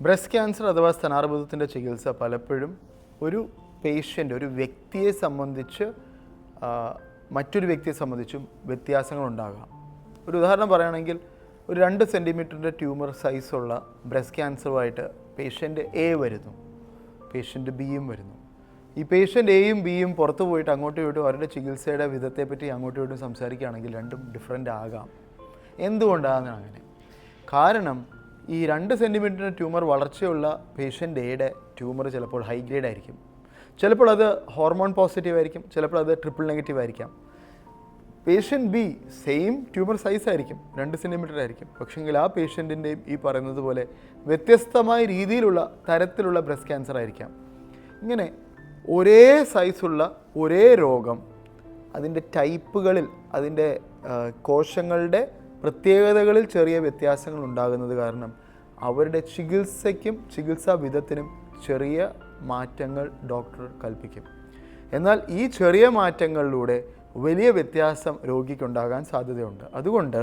Breast cancer അഥവാ സ്ഥാനാർബുദത്തിന്റെ ചികിത്സ പലപ്പോഴും ഒരു പേഷ്യന്റ് ഒരു വ്യക്തിയെ സംബന്ധിച്ച് മറ്റൊരു വ്യക്തിയെ സംബന്ധിച്ചും വ്യത്യാസങ്ങൾ ഉണ്ടാകാം. ഒരു ഉദാഹരണം പറയുകയാണെങ്കിൽ ഒരു രണ്ട് സെന്റിമീറ്ററിന്റെ ട്യൂമർ സൈസുള്ള ബ്രസ്റ്റ് ക്യാൻസറുമായിട്ട് പേഷ്യന്റ് എ വരുന്നു. പേഷ്യന്റ് ബിയും വരുന്നു. ഈ പേഷ്യന്റ് എയും ബിയും പുറത്തു പോയിട്ട് അങ്ങോട്ടും ഇങ്ങോട്ടും അവരുടെ ചികിത്സയുടെ വിധത്തെപ്പറ്റി അങ്ങോട്ടും ഇങ്ങോട്ടും സംസാരിക്കുകയാണെങ്കിൽ രണ്ടും ഡിഫറെന്റ് ആകാം. എന്തുകൊണ്ടാണ് അങ്ങനെ? കാരണം ഈ രണ്ട് സെന്റിമീറ്ററിന്റെ ട്യൂമർ വളർച്ചയുള്ള പേഷ്യന്റ് എയുടെ ട്യൂമർ ചിലപ്പോൾ ഹൈ ഗ്രേഡ് ആയിരിക്കും. ചിലപ്പോൾ അത് ഹോർമോൺ പോസിറ്റീവ് ആയിരിക്കും ചിലപ്പോൾ അത് ട്രിപ്പിൾ നെഗറ്റീവ് ആയിരിക്കാം. Patient B same tumour size ആയിരിക്കും രണ്ട് സെന്റിമീറ്റർ ആയിരിക്കും. പക്ഷെങ്കിൽ ആ പേഷ്യന്റിന്റെയും ഈ പറയുന്നത് പോലെ വ്യത്യസ്തമായ രീതിയിലുള്ള തരത്തിലുള്ള ബ്രസ്റ്റ് ക്യാൻസർ ആയിരിക്കാം. ഇങ്ങനെ ഒരേ സൈസുള്ള ഒരേ രോഗം അതിന്റെ ടൈപ്പുകളിൽ അതിന്റെ കോശങ്ങളുടെ പ്രത്യേകതകളിൽ ചെറിയ വ്യത്യാസങ്ങൾ ഉണ്ടാകുന്നത് കാരണം അവരുടെ ചികിത്സയ്ക്കും ചികിത്സാ വിധത്തിനും ചെറിയ മാറ്റങ്ങൾ ഡോക്ടർ കൽപ്പിക്കും. എന്നാൽ ഈ ചെറിയ മാറ്റങ്ങളിലൂടെ വലിയ വ്യത്യാസം രോഗിക്കുണ്ടാകാൻ സാധ്യതയുണ്ട്. അതുകൊണ്ട്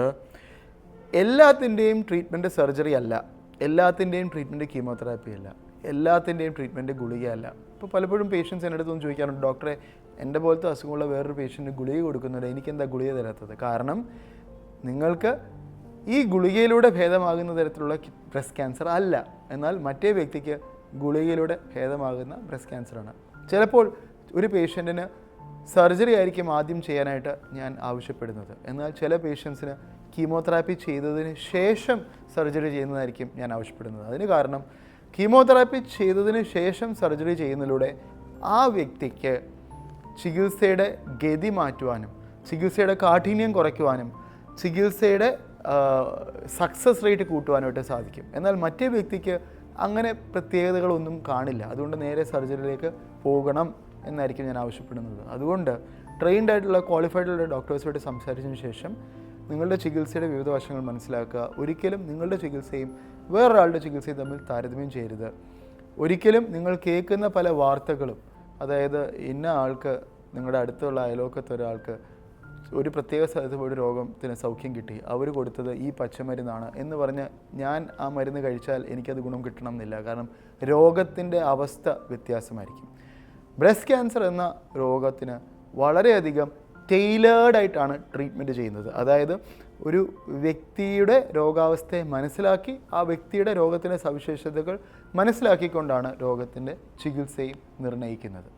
എല്ലാത്തിന്റെയും ട്രീറ്റ്മെന്റ് സർജറി അല്ല എല്ലാത്തിന്റെയും ട്രീറ്റ്മെന്റ് കീമോതെറാപ്പി അല്ല എല്ലാത്തിന്റെയും ട്രീറ്റ്മെന്റ് ഗുളികയല്ല ഇപ്പോൾ പലപ്പോഴും പേഷ്യൻസ് എന്റെ അടുത്തൊന്നും ചോദിക്കാറുണ്ട് ഡോക്ടറെ എന്റെ പോലത്തെ അസുഖമുള്ള വേറൊരു പേഷ്യന്റ് ഗുളിക കൊടുക്കുന്നുണ്ട് എനിക്കെന്താ ഗുളിക തരാത്തത്? കാരണം നിങ്ങൾക്ക് ഈ ഗുളികയിലൂടെ ഭേദമാകുന്ന തരത്തിലുള്ള ബ്രസ്റ്റ് ക്യാൻസർ അല്ല. എന്നാൽ മറ്റേ വ്യക്തിക്ക് ഗുളികയിലൂടെ ഭേദമാകുന്ന ബ്രസ്റ്റ് ക്യാൻസറാണ് ചിലപ്പോൾ ഒരു പേഷ്യന്റിന് സർജറി ആയിരിക്കും ആദ്യം ചെയ്യാനായിട്ട് ഞാൻ ആവശ്യപ്പെടുന്നത്. എന്നാൽ ചില പേഷ്യൻസിന് കീമോതെറാപ്പി ചെയ്തതിന് ശേഷം സർജറി ചെയ്യുന്നതായിരിക്കും ഞാൻ ആവശ്യപ്പെടുന്നത്. അതിന് കാരണം കീമോതെറാപ്പി ചെയ്തതിന് ശേഷം സർജറി ചെയ്യുന്നതിലൂടെ ആ വ്യക്തിക്ക് ചികിത്സയുടെ ഗതി മാറ്റുവാനും ചികിത്സയുടെ കാഠിന്യം കുറയ്ക്കുവാനും ചികിത്സയുടെ സക്സസ് റേറ്റ് കൂട്ടുവാനായിട്ട് സാധിക്കും. എന്നാൽ മറ്റേ വ്യക്തിക്ക് അങ്ങനെ പ്രത്യേകതകളൊന്നും കാണില്ല. അതുകൊണ്ട് നേരെ സർജറിയിലേക്ക് പോകണം എന്നായിരിക്കും ഞാൻ ആവശ്യപ്പെടുന്നത്. അതുകൊണ്ട് ട്രെയിൻഡ് ആയിട്ടുള്ള ക്വാളിഫൈഡ് ഉള്ള ഡോക്ടേഴ്സുമായിട്ട് സംസാരിച്ചതിന് ശേഷം നിങ്ങളുടെ ചികിത്സയുടെ വിവിധ വശങ്ങൾ മനസ്സിലാക്കുക. ഒരിക്കലും നിങ്ങളുടെ ചികിത്സയും വേറൊരാളുടെ ചികിത്സയും തമ്മിൽ താരതമ്യം ചെയ്യരുത്. ഒരിക്കലും നിങ്ങൾ കേൾക്കുന്ന പല വാർത്തകളും അതായത് ഇന്ന ആൾക്ക് നിങ്ങളുടെ അടുത്തുള്ള അയലോക്കത്തെ ഒരാൾക്ക് ഒരു പ്രത്യേക സ്ഥലത്ത് പോയിട്ട് രോഗത്തിന് സൗഖ്യം കിട്ടി. അവർ കൊടുത്തത് ഈ പച്ചമരുന്നാണ് എന്ന് പറഞ്ഞ് ഞാൻ ആ മരുന്ന് കഴിച്ചാൽ എനിക്കത് ഗുണം കിട്ടണം എന്നില്ല കാരണം രോഗത്തിന്റെ അവസ്ഥ വ്യത്യാസമായിരിക്കും. ബ്രസ്റ്റ് ക്യാൻസർ എന്ന രോഗത്തിന് വളരെയധികം ടൈലേർഡ് ആയിട്ടാണ് ട്രീറ്റ്മെന്റ് ചെയ്യുന്നത്. അതായത് ഒരു വ്യക്തിയുടെ രോഗാവസ്ഥയെ മനസ്സിലാക്കി ആ വ്യക്തിയുടെ രോഗത്തിന്റെ സവിശേഷതകൾ മനസ്സിലാക്കിക്കൊണ്ടാണ് രോഗത്തിന്റെ ചികിത്സയും നിർണയിക്കുന്നത്